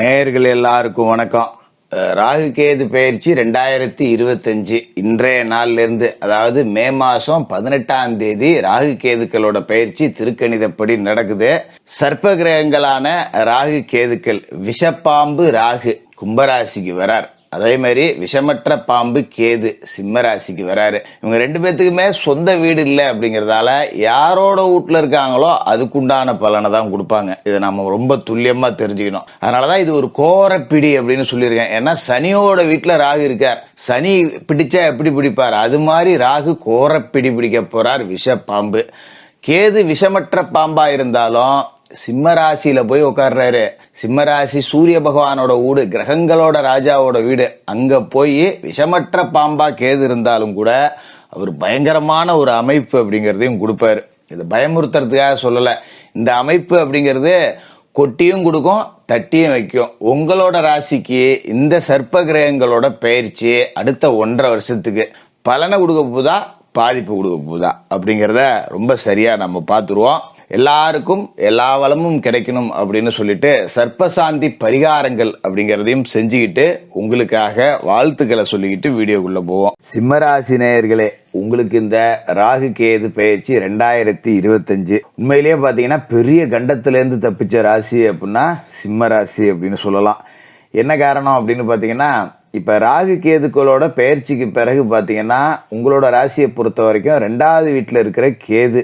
நேயர்கள் எல்லாருக்கும் வணக்கம். ராகு கேது பயிற்சி ரெண்டாயிரத்தி இருபத்தஞ்சு இன்றைய நாள்லேருந்து அதாவது மே மாதம் பதினெட்டாம் தேதி ராகு கேதுக்களோட பயிற்சி திருக்கணிதப்படி நடக்குது. சர்ப்ப கிரகங்களான ராகு கேதுக்கள் விஷப்பாம்பு ராகு கும்பராசிக்கு வரார். அதே மாதிரி விஷமற்ற பாம்பு கேது சிம்ம ராசிக்கு வராரு. இவங்க ரெண்டு பேத்துக்குமே சொந்த வீடு இல்லை அப்படிங்கிறதால யாரோட வீட்டில் இருக்காங்களோ அதுக்குண்டான பலனை தான் கொடுப்பாங்க. இதை நம்ம ரொம்ப துல்லியமாக தெரிஞ்சுக்கணும். அதனால தான் இது ஒரு கோரப்பிடி அப்படின்னு சொல்லியிருக்கேன். ஏன்னா சனியோட வீட்டில் ராகு இருக்கார். சனி பிடிச்சா எப்படி பிடிப்பார்? அது மாதிரி ராகு கோரப்பிடி பிடிக்க போகிறார் விஷ பாம்பு கேது விஷமற்ற பாம்பாக இருந்தாலும் சிம்ம ராசியில போய் உட்கார்றாரு சிம்ம ராசி சூரிய பகவானோட வீடு கிரகங்களோட ராஜாவோட வீடு. அங்க போய் விஷமற்ற பாம்பா கேது இருந்தாலும் கூட அவர் பயங்கரமான ஒரு அமைப்பு அப்படிங்கிறதையும் கொடுப்பாரு. இது பயமுறுத்துறதுக்காக சொல்லல. இந்த அமைப்பு அப்படிங்கிறது கொட்டியும் கொடுக்கும் தட்டியும் வைக்கும். உங்களோட ராசிக்கு இந்த சர்ப்ப கிரகங்களோட பயிற்சி அடுத்த ஒன்றரை வருஷத்துக்கு பலனை கொடுக்க போதா பாதிப்பு கொடுக்க போதா அப்படிங்கிறத ரொம்ப சரியா நம்ம பார்த்துருவோம். எல்லாருக்கும் எல்லா வளமும் கிடைக்கணும் அப்படின்னு சொல்லிட்டு சர்ப்பசாந்தி பரிகாரங்கள் அப்படிங்கிறதையும் செஞ்சுக்கிட்டு உங்களுக்காக வாழ்த்துக்களை சொல்லிக்கிட்டு வீடியோக்குள்ள போவோம். சிம்மராசி நேயர்களே உங்களுக்கு இந்த ராகு கேது பயிற்சி ரெண்டாயிரத்தி இருபத்தஞ்சு. உண்மையிலேயே பார்த்தீங்கன்னா பெரிய கண்டத்திலேருந்து தப்பிச்ச ராசி அப்படின்னா சிம்ம ராசி அப்படின்னு சொல்லலாம். என்ன காரணம் அப்படின்னு பார்த்தீங்கன்னா இப்போ ராகு கேதுக்களோட பயிற்சிக்கு பிறகு பார்த்தீங்கன்னா உங்களோட ராசியை பொறுத்த வரைக்கும் ரெண்டாவது வீட்டில் இருக்கிற கேது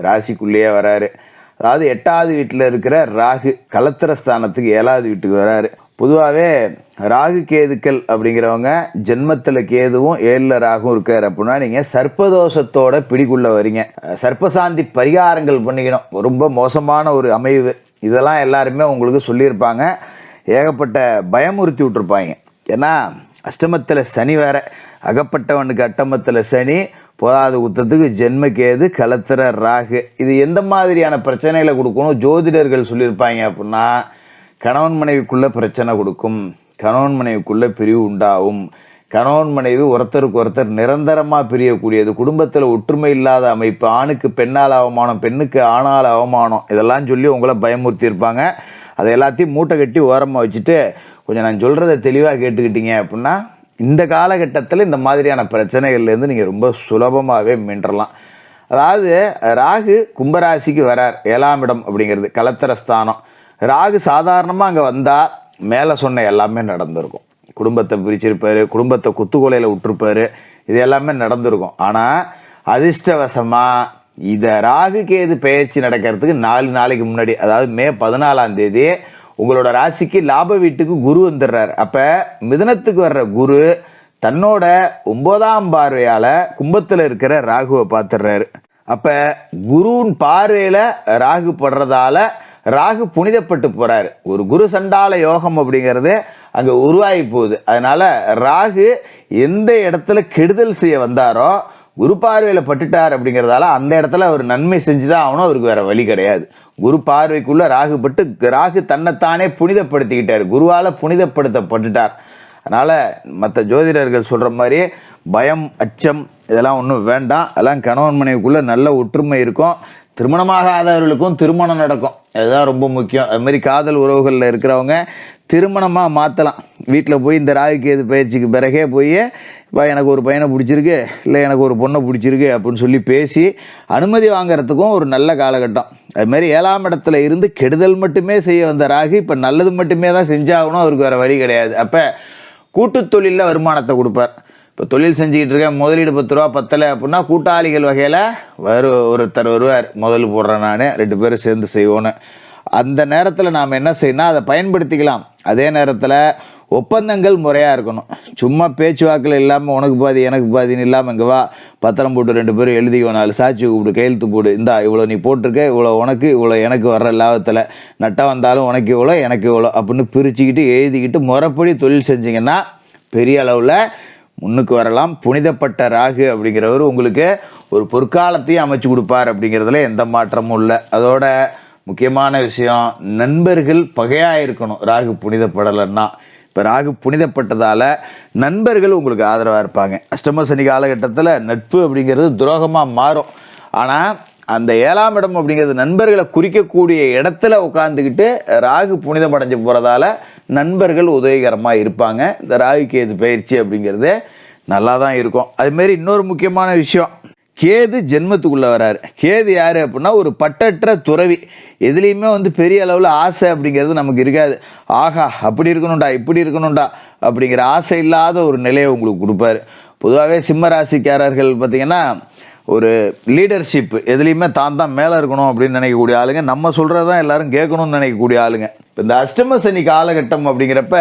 ராசிக்குள்ளேயே வராரு. அதாவது எட்டாவது வீட்டில் இருக்கிற ராகு கலத்திர ஸ்தானத்துக்கு ஏழாவது வீட்டுக்கு வராரு. பொதுவாகவே ராகு கேதுக்கள் அப்படிங்கிறவங்க ஜென்மத்தில் கேதுவும் ஏழில் ராகும் இருக்கார். அப்படின்னா நீங்கள் சர்ப்பதோஷத்தோட பிடிக்குள்ளே வரீங்க. சர்ப்பசாந்தி பரிகாரங்கள் பண்ணிக்கணும். ரொம்ப மோசமான ஒரு அமைவு. இதெல்லாம் எல்லாருமே உங்களுக்கு சொல்லியிருப்பாங்க. ஏகப்பட்ட பயமுறுத்தி விட்டுருப்பாங்க. ஏன்னா அஷ்டமத்தில் சனி வேற. அகப்பட்டவனுக்கு அட்டமத்தில் சனி. போதாத உத்தத்துக்கு ஜென்ம கேது கலத்திர ராகு. இது எந்த மாதிரியான பிரச்சனைகளை கொடுக்கணும்? ஜோதிடர்கள் சொல்லியிருப்பாங்க அப்படின்னா கணவன் மனைவிக்குள்ளே பிரச்சனை கொடுக்கும். கணவன் மனைவிக்குள்ளே பிரிவு உண்டாகும். கணவன் மனைவி ஒருத்தருக்கு ஒருத்தர் நிரந்தரமாக பிரியக்கூடியது குடும்பத்தில் ஒற்றுமை இல்லாத அமைப்பு ஆணுக்கு பெண்ணால் அவமானம் பெண்ணுக்கு ஆணால் அவமானம் இதெல்லாம் சொல்லி உங்களை பயமுறுத்தியிருப்பாங்க. அதை எல்லாத்தையும் மூட்டை கட்டி ஓரமாக வச்சுட்டு கொஞ்சம் நான் சொல்கிறத தெளிவாக கேட்டுக்கிட்டீங்க அப்படின்னா இந்த காலகட்டத்தில் இந்த மாதிரியான பிரச்சனைகள்லேருந்து நீங்கள் ரொம்ப சுலபமாகவே மீண்டலாம் அதாவது ராகு கும்பராசிக்கு வரார் ஏழாம் இடம் அப்படிங்கிறது கலத்திரஸ்தானம். ராகு சாதாரணமாக அங்கே வந்தால் மேலே சொன்ன எல்லாமே நடந்திருக்கும். குடும்பத்தை பிரிச்சிருப்பார் குடும்பத்தை குத்துக்கொலையில் விட்டுருப்பார் இது எல்லாமே நடந்திருக்கும். ஆனால் அதிர்ஷ்டவசமாக இதை ராகு கேது பயிற்சி நடக்கிறதுக்கு நாலு நாளைக்கு முன்னாடி அதாவது மே பதினாலாம் தேதி உங்களோட ராசிக்கு லாப வீட்டுக்கு குரு வந்துடுறாரு. அப்போ மிதனத்துக்கு வர்ற குரு தன்னோட ஒன்பதாம் பார்வையால் கும்பத்தில் இருக்கிற ராகுவை பார்த்துடுறாரு. அப்போ குருவின் பார்வையில் ராகு படுறதால ராகு புனிதப்பட்டு போகிறார் ஒரு குரு சண்டால யோகம் அப்படிங்கிறது அங்கே உருவாகி போகுது. அதனால் ராகு எந்த இடத்துல கெடுதல் செய்ய வந்தாரோ குரு பார்வையில் பட்டுட்டார் அப்படிங்கிறதால அந்த இடத்துல அவர் நன்மை செஞ்சு தான் ஆகணும். அவருக்கு வேறு வழி கிடையாது. குரு பார்வைக்குள்ளே ராகு பட்டு ராகு தன்னைத்தானே புனிதப்படுத்திக்கிட்டார். குருவால் புனிதப்படுத்தப்பட்டுட்டார். அதனால் மற்ற ஜோதிடர்கள் சொல்கிற மாதிரி பயம் அச்சம் இதெல்லாம் ஒன்றும் வேண்டாம். அதெல்லாம் கணவன் மனைவிக்குள்ளே நல்ல ஒற்றுமை இருக்கும். திருமணமாகாதவர்களுக்கும் திருமணம் நடக்கும். அதுதான் ரொம்ப முக்கியம். அது மாதிரி காதல் உறவுகளில் இருக்கிறவங்க திருமணமாக மாற்றலாம் வீட்டில் போய் இந்த ராகு கேது பயிற்சிக்கு பிறகே போய் இப்போ எனக்கு ஒரு பையனை பிடிச்சிருக்கு இல்லை எனக்கு ஒரு பொண்ணை பிடிச்சிருக்கு அப்படின்னு சொல்லி பேசி அனுமதி வாங்குறதுக்கும் ஒரு நல்ல காலகட்டம். அதுமாரி ஏழாம் இடத்துல இருந்து கெடுதல் மட்டுமே செய்ய வந்த ராகு இப்போ நல்லது மட்டுமே தான் செஞ்சாகணும் அவருக்கு வேறு வழி கிடையாது. அப்போ கூட்டு தொழிலில் வருமானத்தை கொடுப்பார். இப்போ தொழில் செஞ்சுக்கிட்டு இருக்கேன் முதலீடு பத்து ரூபா பத்தலை அப்படின்னா கூட்டாளிகள் வகையில் வரு ஒருத்தர் வருவார். முதல் போடுறேன் நான் ரெண்டு பேரும் சேர்ந்து செய்வோன்னு. அந்த நேரத்தில் நாம் என்ன செய்யணும் அதை பயன்படுத்திக்கலாம். அதே நேரத்தில் ஒப்பந்தங்கள் முறையாக இருக்கணும். சும்மா பேச்சுவாக்கில் இல்லாமல் உனக்கு பாதி எனக்கு பாதின்னு இல்லாமல் இங்கே வா. பத்திரம் போட்டு ரெண்டு பேரும் எழுதிக்கோ நாலு சாட்சி கூப்பிடு கையெழுத்து போடு. இந்தா இவ்வளோ நீ போட்டிருக்க இவ்வளோ உனக்கு இவ்வளோ எனக்கு வர்ற லாபத்தில். நட்டாக வந்தாலும் உனக்கு இவ்வளோ எனக்கு இவ்வளோ அப்படின்னு பிரிச்சுக்கிட்டு எழுதிக்கிட்டு முறைப்படி தொழில் செஞ்சிங்கன்னா பெரிய அளவில் முன்னுக்கு வரலாம். புனிதப்பட்ட ராகு அப்படிங்கிறவர் உங்களுக்கு ஒரு பொற்காலத்தையும் அமைச்சு கொடுப்பார் அப்படிங்கிறதுல எந்த மாற்றமும் இல்லை. அதோட முக்கியமான விஷயம் நண்பர்கள் பகையாக இருக்கணும் ராகு புனிதப்படலைன்னா இப்போ ராகு புனிதப்பட்டதால் நண்பர்கள் உங்களுக்கு ஆதரவாக இருப்பாங்க. அஷ்டம சனி காலகட்டத்தில் நட்பு அப்படிங்கிறது துரோகமாக மாறும். ஆனால் அந்த ஏழாம் இடம் அப்படிங்கிறது நண்பர்களை குறிக்கக்கூடிய இடத்துல உட்காந்துக்கிட்டு ராகு புனிதம் அடைஞ்சு போகிறதால நண்பர்கள் உதவிகரமாக இருப்பாங்க. இந்த ராகு கேது பயிற்சி அப்படிங்கிறது நல்லா தான் இருக்கும் அதுமாரி இன்னொரு முக்கியமான விஷயம். கேது ஜென்மத்துக்குள்ளே வராரு. கேது யார் அப்படின்னா ஒரு பட்டற்ற துறவி. எதுலேயுமே வந்து பெரிய அளவில் ஆசை அப்படிங்கிறது நமக்கு இருக்காது. ஆஹா அப்படி இருக்கணும்டா இப்படி இருக்கணும்டா அப்படிங்கிற ஆசை இல்லாத ஒரு நிலையை உங்களுக்கு கொடுப்பாரு. பொதுவாகவே சிம்ம ராசிக்காரர்கள் பார்த்திங்கன்னா ஒரு லீடர்ஷிப் எதுலேயுமே தான் தான் மேலே இருக்கணும் அப்படின்னு நினைக்கக்கூடிய ஆளுங்க. நம்ம சொல்கிறது தான் எல்லாரும் கேட்கணும்னு நினைக்கக்கூடிய ஆளுங்க. இப்போ இந்த அஷ்டம சனி காலகட்டம் அப்படிங்கிறப்ப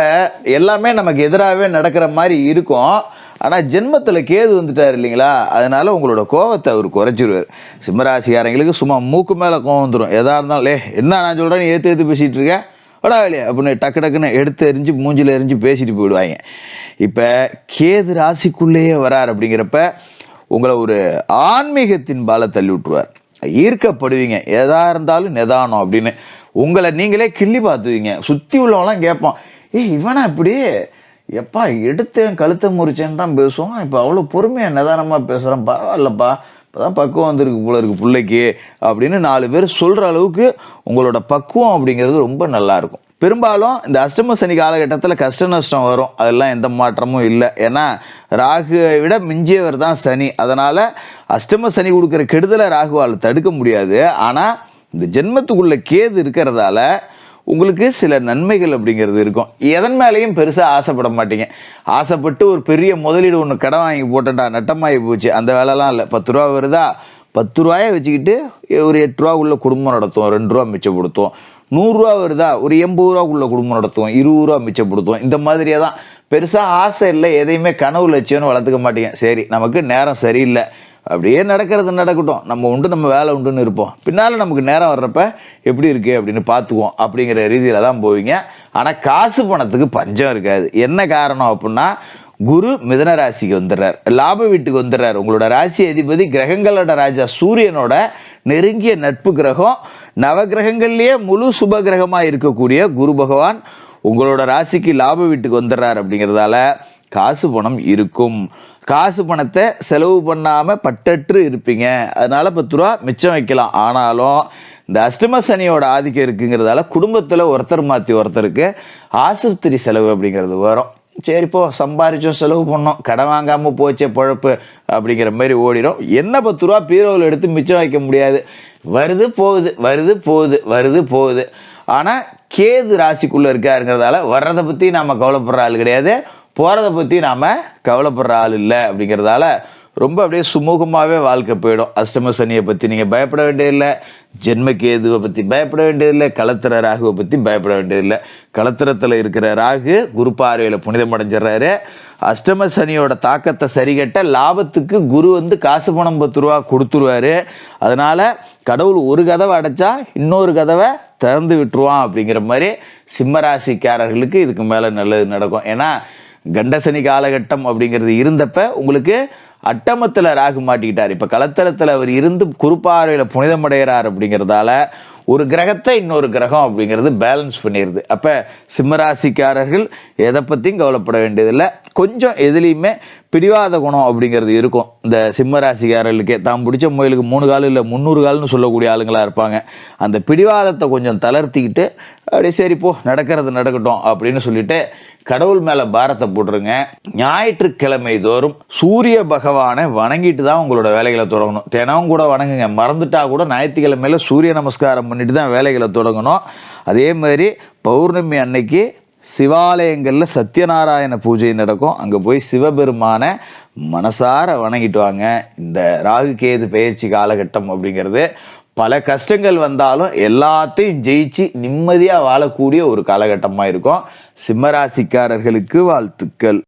எல்லாமே நமக்கு எதிராகவே நடக்கிற மாதிரி இருக்கும். ஆனால் ஜென்மத்தில் கேது வந்துட்டார் இல்லைங்களா? அதனால உங்களோட கோவத்தை அவர் குறைச்சிருவார். சிம்மராசிக்காரங்களுக்கு சும்மா மூக்கு மேலே கோவம் வந்துடும் எதாக இருந்தாலும் லே என்ன நான் சொல்கிறேன் ஏற்று ஏற்று பேசிகிட்டு இருக்கேன் வடா வெளியே அப்படின்னு டக்கு டக்குன்னு எடுத்து எரிஞ்சு மூஞ்சில் எரிஞ்சு பேசிட்டு போயிடுவாங்க. இப்போ கேது ராசிக்குள்ளேயே வரார் அப்படிங்கிறப்ப உங்களை ஒரு ஆன்மீகத்தின் பால தள்ளி விட்டுருவார். ஈர்க்கப்படுவீங்க. எதா இருந்தாலும் நிதானம் அப்படின்னு. உங்களை நீங்களே கிள்ளி பார்த்துவீங்க. சுற்றி உள்ளவங்களாம் கேட்போம் ஏய் இவனா இப்படி? எப்பா எடுத்தேன் கழுத்தை முறிச்சேன்னு தான் பேசுவோம். இப்போ அவ்வளோ பொறுமையாக நிதானமாக பேசுகிறேன் பரவாயில்லப்பா. இப்போ தான் பக்குவம் வந்திருக்கு போல இருக்கு பிள்ளைக்கு அப்படின்னு நாலு பேர் சொல்கிற அளவுக்கு உங்களோட பக்குவம் அப்படிங்கிறது ரொம்ப நல்லாயிருக்கும் பெரும்பாலும் இந்த அஷ்டம சனி காலகட்டத்தில் கஷ்ட நஷ்டம் வரும். அதெல்லாம் எந்த மாற்றமும் இல்லை. ஏன்னா ராகுவை விட மிஞ்சியவர் தான் சனி. அதனால் அஷ்டம சனி கொடுக்குற கெடுதலை ராகுவால் தடுக்க முடியாது. ஆனால் இந்த ஜென்மத்துக்குள்ள கேது இருக்கிறதால உங்களுக்கு சில நன்மைகள் அப்படிங்கிறது இருக்கும். எதன் மேலேயும் பெருசாக ஆசைப்பட மாட்டீங்க. ஆசைப்பட்டு ஒரு பெரிய முதலீடு ஒன்று கடன் வாங்கி போட்டேன்டா நட்டமாகி போச்சு. அந்த வேலைலாம் இல்லை. பத்து ரூபா வருதா? பத்து ரூபாயை வச்சுக்கிட்டு ஒரு எட்டு ரூபாக்குள்ள குடும்பம் நடத்துவோம். ரெண்டு ரூபா மிச்சப்படுத்துவோம் நூறுரூவா வருதா? ஒரு எண்பது ரூபாக்குள்ள குடும்பம் நடத்துவோம். இருபது ரூபா மிச்சப்படுத்துவோம் இந்த மாதிரியே தான். பெருசாக ஆசை இல்லை. எதையுமே கனவு லட்சியம்னு வளர்த்துக்க மாட்டீங்க. சரி நமக்கு நேரம் சரியில்லை. அப்படியே நடக்கிறது நடக்கட்டும். நம்ம உண்டு நம்ம வேலை உண்டுன்னு இருப்போம். பின்னால் நமக்கு நேரம் வர்றப்ப எப்படி இருக்கு அப்படின்னு பார்த்துக்குவோம். அப்படிங்கிற ரீதியில் தான் போவீங்க. ஆனால் காசு பணத்துக்கு பஞ்சம் இருக்காது. என்ன காரணம் அப்படின்னா குரு மிதன ராசிக்கு வந்துடுறார். லாப வீட்டுக்கு வந்துடுறார். உங்களோட ராசி அதிபதி கிரகங்களோட ராஜா சூரியனோட நெருங்கிய நட்பு கிரகம். நவகிரகங்கள்லேயே முழு சுப கிரகமாக இருக்கக்கூடிய குரு பகவான் உங்களோட ராசிக்கு லாப வீட்டுக்கு வந்துடுறார் அப்படிங்கிறதால காசு பணம் இருக்கும். காசு பணத்தை செலவு பண்ணாமல் பட்டற்று இருப்பீங்க. அதனால் பத்து ரூபா மிச்சம் வைக்கலாம். ஆனாலும் இந்த அஷ்டம சனியோட ஆதிக்கம் இருக்குங்கிறதால குடும்பத்தில் ஒருத்தர் மாற்றி ஒருத்தருக்கு ஆஸ்பத்திரி செலவு அப்படிங்கிறது வரும். சரி இப்போ சம்பாரிச்சோம் செலவு பண்ணோம். கடன் வாங்காமல் போச்சே பொழப்பு அப்படிங்கிற மாதிரி ஓடிடும் என்ன பத்து ரூபா பீரோவில் எடுத்து மிச்சம் வைக்க முடியாது. வருது போகுது வருது போகுது வருது போகுது. ஆனால் கேது ராசிக்குள்ளே இருக்காருங்கிறதால வர்றதை பற்றி நம்ம கவலைப்படுற ஆள் கிடையாது. போகிறத பற்றி நாம் கவலைப்படுற ஆள் இல்லை அப்படிங்கிறதால ரொம்ப அப்படியே சுமூகமாகவே வாழ்க்கை போயிடும். அஷ்டம சனியை பற்றி நீங்கள் பயப்பட வேண்டியதில்லை. ஜென்மக்கேதுவை பற்றி பயப்பட வேண்டியதில்லை. களத்திர ராகுவை பற்றி பயப்பட வேண்டியதில்லை. களத்திரத்தில் இருக்கிற ராகு குரு பார்வையில் புனிதம் அடைஞ்சிடுறாரு. அஷ்டம சனியோட தாக்கத்தை சரிகட்ட லாபத்துக்கு குரு வந்து காசு பணம் பத்து ரூபா கொடுத்துருவாரு. அதனால் கடவுள் ஒரு கதவை அடைச்சா இன்னொரு கதவை திறந்து விட்டுருவான் அப்படிங்கிற மாதிரி சிம்மராசிக்காரர்களுக்கு இதுக்கு மேலே நல்லது நடக்கும். ஏன்னா கண்டசனி காலகட்டம் அப்படிங்கிறது இருந்தப்ப உங்களுக்கு அட்டமத்தில் ராகு மாட்டிக்கிட்டார். இப்போ களத்தலத்தில் அவர் இருந்து குறுப்பாறையில் புனிதமடைகிறார் அப்படிங்கிறதால ஒரு கிரகத்தை இன்னொரு கிரகம் அப்படிங்கிறது பேலன்ஸ் பண்ணிடுது அப்போ சிம்மராசிக்காரர்கள் எதை பற்றியும் கவலைப்பட வேண்டியதில்லை. கொஞ்சம் எதுலேயுமே பிடிவாத குணம் அப்படிங்கிறது இருக்கும். இந்த சிம்மராசிக்காரர்களுக்கே தான் பிடிச்ச முயலுக்கு மூணு கால் இல்லை முந்நூறு கால்னு சொல்லக்கூடிய ஆளுங்களாக இருப்பாங்க. அந்த பிடிவாதத்தை கொஞ்சம் தளர்த்திக்கிட்டு அப்படியே சரி போ நடக்கிறது நடக்கட்டும் அப்படின்னு சொல்லிட்டு கடவுள் மேலே பாரத்தை போட்டுருங்க. ஞாயிற்றுக்கிழமை தோறும் சூரிய பகவானை வணங்கிட்டு தான் உங்களோட வேலைகளை தொடங்கணும். தினமும் கூட வணங்குங்க. மறந்துட்டா கூட ஞாயிற்றுக்கிழமையில சூரிய நமஸ்காரம் பண்ணிட்டு தான் வேலைகளை தொடங்கணும். அதே மாதிரி பௌர்ணமி அன்னைக்கு சிவாலயங்களில் சத்யநாராயண பூஜை நடக்கும். அங்கே போய் சிவபெருமானை மனசார வணங்கிட்டு வாங்க இந்த ராகு கேது பயிற்சி காலகட்டம் அப்படிங்கிறது பல கஷ்டங்கள் வந்தாலும் எல்லாத்தையும் ஜெயிச்சு நிம்மதியாக வாழக்கூடிய ஒரு காலகட்டமாக இருக்கும். சிம்மராசிக்காரர்களுக்கு வாழ்த்துக்கள்.